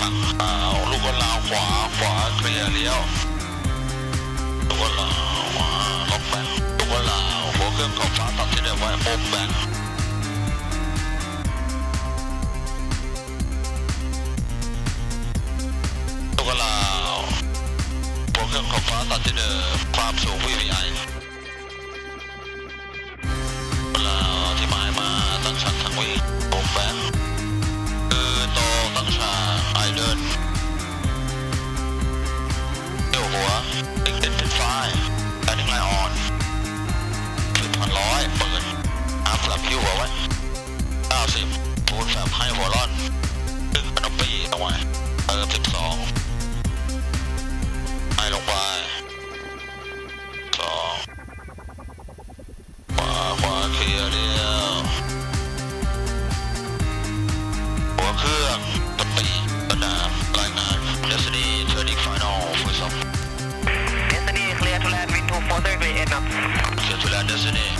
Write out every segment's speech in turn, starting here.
กันลาวขวาขวาเคลียร์เลี้ยวลูกกันลาวขวาล็อกแบงลูกกันลาวหัวเครื่องขอบฟ้าตัดที่เดิมไว้โบกแบงลูกกันลาวหัวเครื่องขอบฟ้าตัดที่เดิมความสูง VVI แล้วที่หมายมาตั้งชันทั้งวีโบกแบง อาฟลับคิวหัวไว้เก้าสิบปูนแบบให้หัวร่อนดึงขนมปีเอาไว้เติมสิบสองให้ลงไปสองขวาขวาเคลียร์เดียวหัวเครื่องตปีสนามรายงาน Destiny Turning Final ฟูซอม Destiny clear to land wind 240 degree 8 knots เสียทุแลนเดสนี่จับตัวให้ตร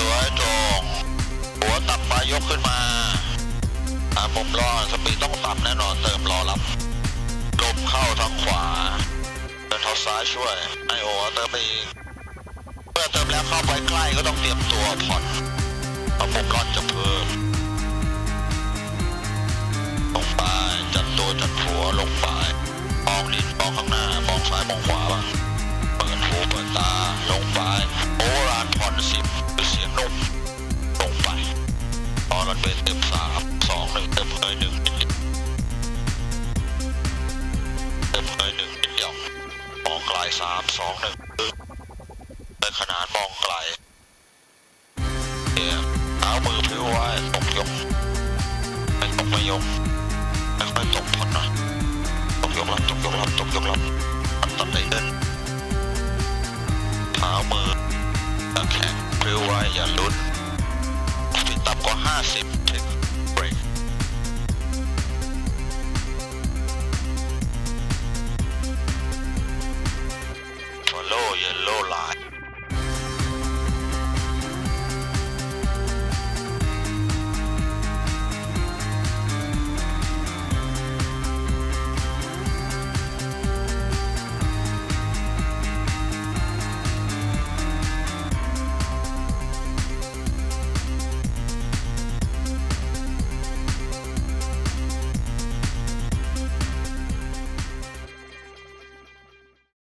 งหัวตับปลายกขึ้นมาอ่ามุมล้อสปีดต้องต่ำแน่นอนเติมรอรับลมเข้าทางขวาเดินเท้าซ้ายช่วยไอโอเติมไปอีกเมื่อเติมแล้วเข้าไปใกล้ก็ต้องเตรียมตัวผ่อนเอามุมล้อนจะเพิ่มลงไปจัดตัวจัดหัวลงไปมองดินมองข้างหน้ามองซ้ายมองขวาบ้างเปิดหูเปิดตา สามสองหนึ่งเลยขนาดมองไกลเอียมเอามือพลิ้วไว้ตกยกไม่ตกไม่ยกไม่ค่อยตกผ่อนหน่อยตกยกรับตกยกรับตกยกรับมันตัดได้เดินเท้ามือตะแคงพิ้วไว้อย่าลุ้นฟิตต่ำกว่า50ถึงเบ no lie.